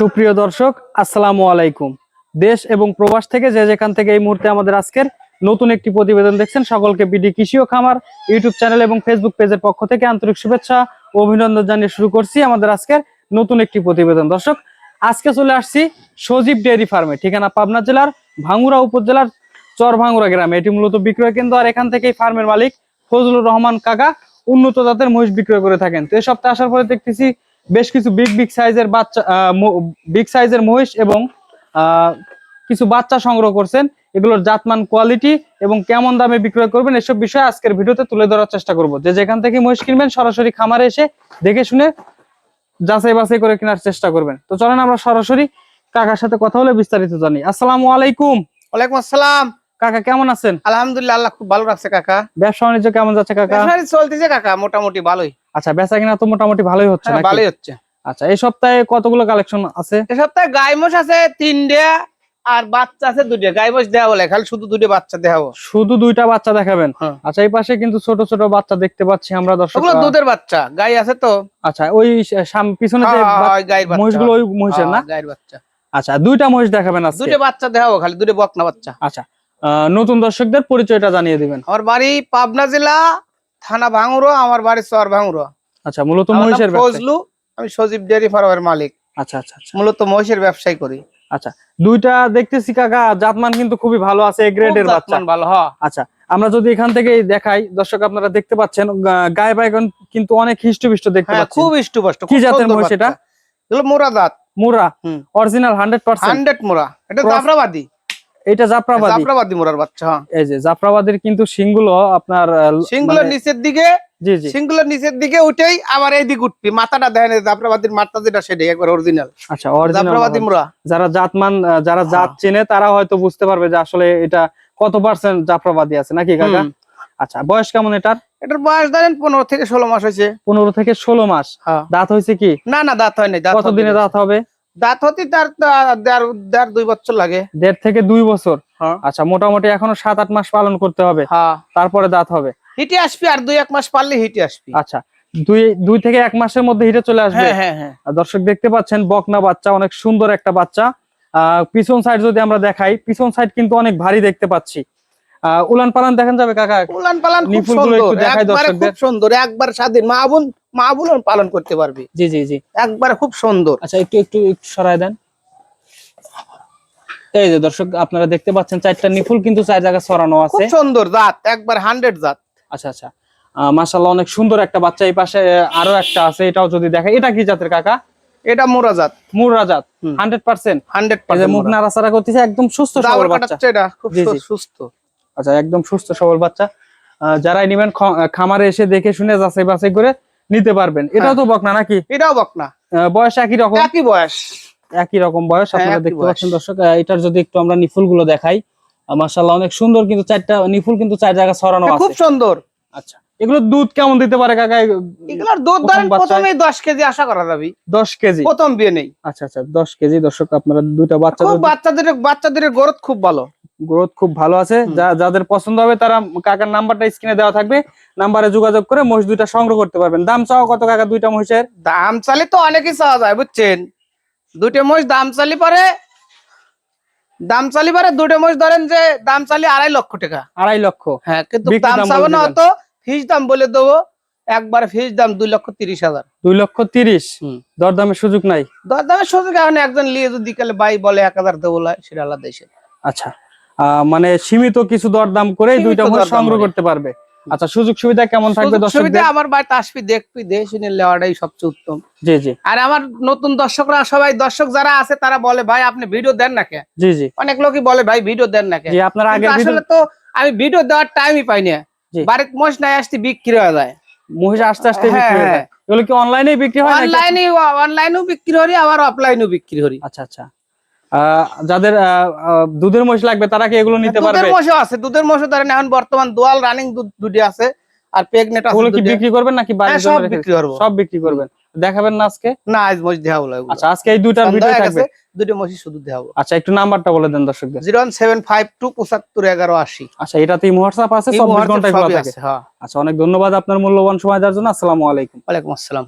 সুপ্রিয় দর্শক, আসসালামু আলাইকুম। দেশ এবং প্রবাস থেকে যে যেখান থেকে এই মুহূর্তে আমাদের আজকের নতুন একটি প্রতিবেদন দেখছেন, সকলকে বিডি কৃষি ও খামার ইউটিউব চ্যানেল এবং ফেসবুক পেজের পক্ষ থেকে আন্তরিক শুভেচ্ছা ও অভিনন্দন জানিয়ে শুরু করছি আমাদের আজকের নতুন একটি প্রতিবেদন। দর্শক, আজকে চলে আসছি সজীব ডেয়ারি ফার্মে, ঠিকানা পাবনা জেলার ভাঙ্গুরা উপজেলার চর ভাঙ্গুরা গ্রামে। এটি মূলত বিক্রয় কেন্দ্র আর এখান থেকে ফার্মের মালিক ফজলুর রহমান কাকা উন্নত জাতের মহিষ বিক্রয় করে থাকেন। তো এই সপ্তাহে আসার পরে দেখতেছি বেশ কিছু বিগ বিগ সাইজের বাচ্চা বিগ সাইজের মহিষ এবং কিছু বাচ্চা সংগ্রহ করছেন। এগুলোর জাতমান কোয়ালিটি এবং কেমন দামে বিক্রয় করবেন এসব বিষয়ে আজকের ভিডিওতে তুলে ধরার চেষ্টা করব। যে যেখান থেকে মহিষ কিনবেন সরাসরি খামারে এসে দেখে শুনে যাচাই বাছাই করে কেনার চেষ্টা করবেন। তো চলেন আমরা সরাসরি কাকার সাথে কথা বলে বিস্তারিত জানি। আসসালামু আলাইকুম। ওয়ালাইকুম আসসালাম। কাকা কেমন আছেন? আলহামদুলিল্লাহ আল্লাহ খুব ভালো রাখছে কাকা। ব্যবসা বাণিজ্য কেমন যাচ্ছে কাকা? চলতেছে কাকা মোটামুটি ভালোই। আচ্ছা বেচা কিনা তো মোটামুটি ভালোই হচ্ছে হ্যাঁ? ভালোই হচ্ছে। আচ্ছা এই সপ্তাহে কতগুলো কালেকশন আছে? এ সপ্তাহে গাই মোষ আছে তিনটে আর বাচ্চা আছে দুটো গাই মোষ দেওয়া বলে খালি শুধু দুটো বাচ্চা দেওয়া শুধু দুইটা বাচ্চা দেখাবেন? হ্যাঁ। আচ্ছা এই পাশে কিন্তু ছোট ছোট বাচ্চা দেখতে পাচ্ছি আমরা দর্শক ওগুলো দুধের বাচ্চা গাই আছে তো। আচ্ছা ওই পিছনে যে হ্যাঁ, মহিষগুলো ওই মহিষের না? গাইয়ের বাচ্চা। আচ্ছা দুইটা মহিষ দেখাবেন আজকে। দুটো বাচ্চা দেওয়া খালি দুটো বকনা বাচ্চা। আচ্ছা আহ, নতুন দর্শকদের পরিচয়টা জানিয়ে দিবেন। আমার বাড়ি পাবনা জেলা থানা ভাঙুরো আমার বাড়ি চর ভাঙুরো। আচ্ছা মূলত মহিষের ফজলু আমি সজীব ডেয়ারি ফার্মের মালিক। আচ্ছা আচ্ছা আচ্ছা। মূলত মহিষের ব্যবসায় করি। আচ্ছা দুইটা দেখতেছি কাকা জাতমান কিন্তু খুবই ভালো আছে এ গ্রেডের বাচ্চা। ভালো হ্যাঁ আচ্ছা আমরা যদি এখান থেকে দেখাই দর্শক আপনারা দেখতে পাচ্ছেন গায়ে বাইগন কিন্তু অনেক হিষ্টপিষ্ট দেখতে হ্যাঁ পাচ্ছি খুব ইষ্টপুষ্ট কি জাতের মহিষ এটা? এগুলো মোরা দাঁত মুরা। অরিজিনাল হান্ড্রেড পার্সেন্ট হান্ড্রেড মোরা। এটা জাফরাবাদী। এটা জাফরাবাদী। জাফরাবাদী মোরার বাচ্চা হ্যাঁ। এই যে জাফরাবাদের কিন্তু সিংগুলো আপনার আহ, সিংগুলোর মানে- নিচের দিকে জি জি। সিংগুলোর নিচের দিকে উঠেই আবার এই দিকে উঠবি। মাথাটা দেখেন জাফরাবাদীর মাথা যেটা সেটাই একবার অরিজিনাল আচ্ছা জাফরাবাদী। মোরা যারা জাতমান যারা জাত হ্যাঁ। চেনে তারা হয়তো বুঝতে পারবে যে আসলে এটা কত পার্সেন্ট জাফরাবাদী আছে নাকি কাকা? আচ্ছা বয়স কেমন এটার? এটার বয়স ধরেন পনেরো থেকে ষোলো মাস হয়েছে। পনেরো থেকে ষোলো মাস। হ্যাঁ। দাঁত হয়েছে কি? না না দাঁত হয়নি নাই দাঁত দিনে দাঁত হবে? দাঁত হতে তার দেড় দুই বছর লাগে। দেড় থেকে দুই বছর? হ্যাঁ। আচ্ছা মোটামুটি এখনও সাত আট মাস পালন করতে হবে। হ্যাঁ। তারপরে দাঁত হবে? হিটে আসবি আর দুই এক মাস পারলে হিটে আসবি। আচ্ছা দুই দুই থেকে এক মাসের মধ্যে হিটে চলে আসবে? হ্যাঁ দর্শক দেখতে পাচ্ছেন বকনা বাচ্চা অনেক সুন্দর একটা বাচ্চা। আহ, পিছন সাইড যদি আমরা দেখাই পিছন সাইড কিন্তু অনেক ভারী দেখতে পাচ্ছি। আহ, উলান পালান দেখেন যাবে কাকা? উলান পালান খুব সুন্দর। একবার স্বাধীন মা বোন মা বোন পালন করতে পারবে। জি জি জি। একবারে খুব সুন্দর। আচ্ছা একটু একটু একটু সরাই দেন। এই যে দর্শক আপনারা দেখতে পাচ্ছেন চারটা নিফুল কিন্তু চার ছড়ানো খুব আছে। সুন্দর জাত একবার হান্ড্রেড জাত। আচ্ছা আচ্ছা। আহ, মাশাআল্লাহ অনেক সুন্দর একটা বাচ্চা এই পাশে আরও একটা আছে এটাও যদি দেখাই এটা কি জাতের কাকা? এটা মোরা জাত। মুর্রা জাত। হান্ড্রেড পার্সেন্ট হান্ড্রেড যে মুখ নাড়াচাড়া করতেছে একদম সুস্থ সবল বাচ্চা। এটা খুব। সুস্থ আচ্ছা একদম সুস্থ সবল বাচ্চা। যারাই নিবেন খামারে এসে দেখে শুনে যাচাই বাছাই করে নিতে পারবেন। এটাও তো বকনা নাকি? এটাও বকনা। বয়স একই রকম? একই বয়স। একই রকম বয়স হ্যাঁ, আপনারা দেখতে পাচ্ছেন দর্শক এটার যদি একটু আমরা নিফুলগুলো দেখাই মাসাল্লাহ অনেক সুন্দর কিন্তু চারটা নিফুল কিন্তু চার জায়গা ছড়ানো এটা খুব সুন্দর। আচ্ছা এগুলো দুধ কেমন দিতে পারে কাকা? এগুলোর দুধ ধরেন প্রথমেই দশ কেজি আশা করা যাবে। দশ কেজি? প্রথম বিয়ে নেই। আচ্ছা আচ্ছা দশ কেজি দর্শক আপনারা দুইটা বাচ্চা খুব বাচ্চাদের বাচ্চাদের গ্রোথ খুব ভালো। গ্রোথ খুব ভালো আছে। যা- যাদের পছন্দ হবে তারা কাকার নাম্বারটা স্ক্রিনে দেওয়া থাকবে। নাম্বারে যোগাযোগ করে মহিষ দুইটা সংগ্রহ করতে পারবেন। দাম চাও কত কাকা দুইটা মহিষের? দাম চালি তো অনেকই চাওয়া যায় বুঝছেন? দুইটা মোষ দাম চালি পারে দাম চালি পারে দুটো মোষ ধরেন যে দাম চালি আড়াই লক্ষ টাকা। আড়াই লক্ষ। হ্যাঁ কিন্তু দাম চাবো না। অত ফিস দাম বলে দেবো। একবার ফিস দাম দুই লক্ষ তিরিশ হাজার। দুই লক্ষ তিরিশ। দরদামের সুযোগ নাই? দর দামের সুযোগ এখন একজন নিয়ে যদি কালে বাই বলে এক হাজার দেবো লয়, সেটা আলাদা আচ্ছা। মানে সীমিত কিছু দরদাম করে দুইটা মহিষ সংগ্রহ করে। করতে পারবে। আচ্ছা সুযোগ সুবিধা কেমন থাকবে সুবিধা আমার বাড়িতে আসবি দেখবি দেখে শুনে নেওয়াটাই সবচেয়ে উত্তম। জি জি। আর আমার নতুন দর্শকরা সবাই দর্শক যারা আছে তারা বলে ভাই আপনি ভিডিও দেন না কে জি জি। অনেক লোকই বলে ভাই ভিডিও দেন না কে জি আপনার আগে আসলে তো আমি ভিডিও দেওয়ার টাইমই পাই না। বাড়িতে মোষ নাই আসতে বিক্রি হয়ে যায়। মহিষ আস্তে আস্তে হ্যাঁ, বিক্রি হয়ে হ্যাঁ। যায়। এগুলো কি অনলাইনে বিক্রি হয় অনলাইনে অনলাইনেও বিক্রি করি আবার অফলাইনেও বিক্রি করি। আচ্ছা আচ্ছা। যাদের দুধের মহিষ লাগবে তারা কি এগুলো নিতে পারবে? দুধের মোষও আছে দুধের মোষও ধরেন এখন বর্তমান দোয়াল রানিং দুধ দুটি আছে আর প্রেগনেট আছে ওগুলো কি বিক্রি করবেন নাকি হ্যাঁ, বাড়ির সব জন্য বিক্রি করব। সব বিক্রি করবেন। দেখাবেন না আজকে? না আজ মোষ দেওয়া হলো আচ্ছা আজকে এই দুইটার ভিডিও থাকবে। দুটো মোষই শুধু হলো আচ্ছা একটু নাম্বারটা বলে দেন দর্শকদের। Zero one seven five two পঁচাত্তর এগারো আশি। আচ্ছা এটাতেই হোয়াটসঅ্যাপ আছে এই চব্বিশ মুহূর্তে ঘন্টায় খোলা থাকে। হ্যাঁ। আচ্ছা অনেক ধন্যবাদ আপনার মূল্যবান সময় দেওয়ার জন্য। আসসালামু আলাইকুম। ওয়া আলাইকুম আসসালাম।